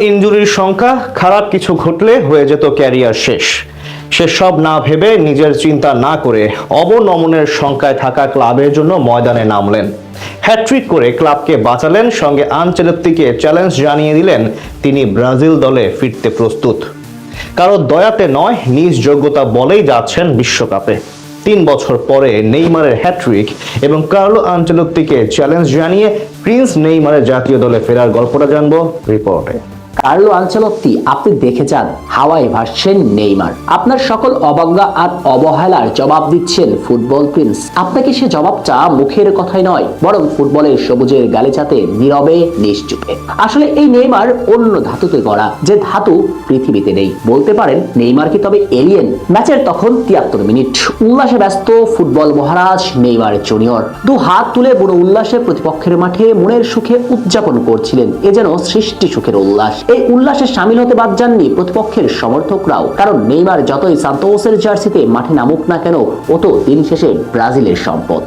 ইনজুরির সংখ্যা, খারাপ কিছু ঘটলে হয়ে যেত ক্যারিয়ার শেষ। সে সব না ভেবে নিজের চিন্তা না করে অবনমনের সংখ্যায় থাকা ক্লাবের জন্য ময়দানে নামলেন। হ্যাট্রিক করে ক্লাবকে বাঁচালেন, সঙ্গে আনচেলত্তিকে চ্যালেঞ্জ জানিয়ে দিলেন, তিনি ব্রাজিল দলে ফিরতে প্রস্তুত। কারও দয়াতে নয়, নিজ যোগ্যতা বলেই যাচ্ছেন বিশ্বকাপে। তিন বছর পরে নেইমারের হ্যাট্রিক এবং কার্লো আনচেলত্তিকে চ্যালেঞ্জ জানিয়ে প্রিন্স নেইমারের জাতীয় দলে ফেরার গল্পটা জানব রিপোর্টে। কার্লো আনচেলত্তি, আপনি দেখে যান, হাওয়ায় ভাসছেন নেইমার। আপনার সকল অবজ্ঞা আর অবহেলার জবাব দিচ্ছেন ফুটবল প্রিন্স। আপনাকে সে জবাবটা মুখের কথাই নয়, বরং ফুটবলের সবুজের গালিচাতে নীরবে, নিশ্চুপে। আসলে এই নেইমার অন্য ধাতুতে গড়া, যে ধাতু পৃথিবীতে নেই। বলতে পারেন, নেইমার কি তবে এলিয়েন? ম্যাচের তখন তিয়াত্তর মিনিট। উল্লাসে ব্যস্ত ফুটবল মহারাজ নেইমার জুনিয়র। দু হাত তুলে বুড়ো উল্লাসে প্রতিপক্ষের মাঠে মনের সুখে উদযাপন করছিলেন। এ যেন সৃষ্টি সুখের উল্লাস। এই উল্লাসে সামিল হতে বাদ যাননি প্রতিপক্ষের সমর্থকরাও। কারণ নেইমার যতই সান্তোসের জার্সিতে মাঠে নামুক না কেন, ও তো দিন শেষে ব্রাজিলের সম্পদ।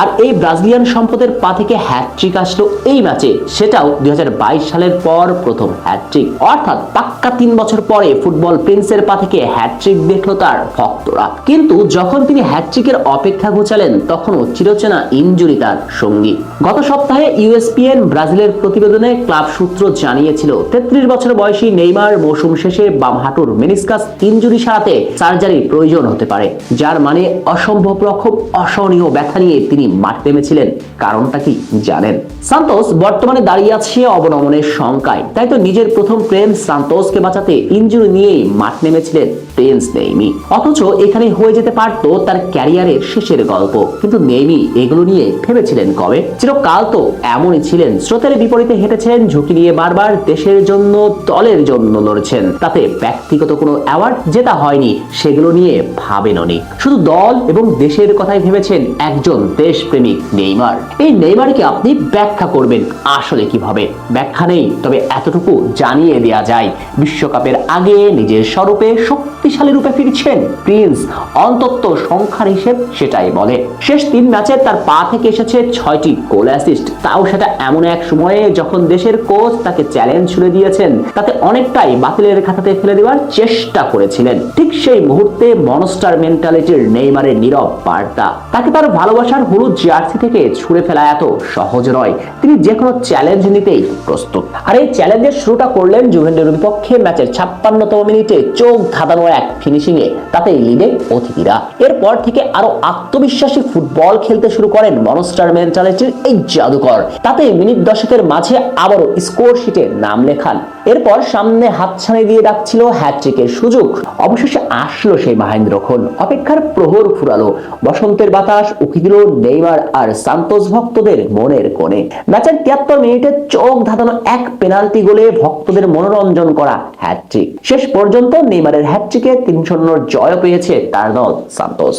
আর এই ব্রাজিলিয়ান সম্পদের পা থেকে হ্যাট্রিক আসলো এই ম্যাচে। সেটাও দুই সালের পর প্রথম হ্যাট্রিক অর্থাৎ পাক্কা তিন বছর পরে ফুটবল প্রিন্সের পা থেকে হ্যাট্রিক দেখল তার ভক্তরা। কিন্তু যখন তিনি হ্যাট্রিকের অপেক্ষা ঘুচালেন, তখনও চিরচেনা ইনজুরি তার সঙ্গী। গত সপ্তাহে ইউএসপিএন ব্রাজিলের প্রতিবেদনে ক্লাব সূত্র জানিয়েছিল, তেত্রিশ বছর বয়সী নেইমার মৌসুম শেষে বাম হাঁটুর মেনিসকাস ইনজুরি সারাতে সার্জারির প্রয়োজন হতে পারে, যার মানে অসম্ভব রকম অসহনীয় ব্যথা নিয়ে তিনি মাঠে নেমেছিলেন, কারণটা কি জানেন? সান্তোস বর্তমানে দাঁড়িয়ে আছে অবনমনের শঙ্কায়। তাই তো নিজের প্রথম প্রেম সান্তোসকে বাঁচাতে ইনজুরি নিয়েই মাঠ নেমেছিলেন প্রিন্স নেইমি। অথচ এখানে হয়ে যেতে পারত তার ক্যারিয়ারের শেষের গল্প। কিন্তু নেইমি এগুলো নিয়ে ভেবেছিলেন কবে? চিরকাল তো এমনই ছিলেন। স্রোতের বিপরীতে হেঁটেছেন ঝুঁকি নিয়ে বারবার দেশের জন্য, দলের জন্য লড়ছেন। তাতে ব্যক্তিগত কোনো অ্যাওয়ার্ড জেতা হয়নি, সেগুলো নিয়ে ভাবেননি। শুধু দল এবং দেশের কথাই ভেবেছেন একজন দেশপ্রেমিক নেইমার। এই নেইমারকে আপনি ব্যাখ্যা করবেন আসলে কীভাবে? ব্যাখ্যা নেই, তবে এতটুকু জানিয়ে দেয়া যায়, বিশ্বকাপের আগে নিজের স্বরূপে শক্তিশালী রূপে ফিরছেন প্রিন্স। অন্তত সংখ্যার হিসেব সেটাই বলে। শেষ তিন ম্যাচে তার পা থেকে এসেছে ছয়টি গোল অ্যাসিস্ট তাও সেটা এমন এক সময়ে যখন দেশের কোচ তাকে চ্যালেঞ্জ ছুড়ে দিয়েছেন, তাতে অনেকটাই বাতিলের খাতাতে ফেলে দেওয়ার চেষ্টা করেছিলেন। ঠিক সেই মুহূর্তে মনস্টার মেন্টালিটির নেইমারের নীরব বার্তা। তাকে তার ভালোবাসার হলুদ জার্সি থেকে ছুড়ে ফেলা এত সহজ নয়। তিনি যে কোনো চ্যালেঞ্জ নিতেই প্রস্তুত। আর এই চ্যালেঞ্জের শুরুটা করলেন জুভেন্টের বিপক্ষে ম্যাচের ছাপ্পান্নতম মিনিটে চোখ ধাঁধানো এক ফিনিশিং এ। তাতে লিডে অতিথিরা। এরপর থেকে আরও আত্মবিশ্বাসী ফুটবল খেলতে শুরু করেন মনস্টার মেন্টালিটির এই জাদুকর। তাতে মিনিট দশকের মাঝে আবারও স্কোর শিটে নাম লেখান। এরপর সামনে হাতছানি দিয়ে ডাকছিল হ্যাট্রিকের সুযোগ। অবশেষে আসলো সেই মাহেন্দ্রক্ষণ অপেক্ষার প্রহর ফুরালো। বসন্তের বাতাস উকি দিল নেইমার আর সান্তোস ভক্তদের মনের কোণে। ম্যাচের তিয়াত্তর মিনিটে চোখ ধাঁধানো এক পেনাল্টি গোলে ভক্তদের মনোরঞ্জন করা হ্যাট্রিক। শেষ পর্যন্ত নেইমারের হ্যাট্রিকে তিন শূন্যর জয় পেয়েছে তার দল সান্তোস।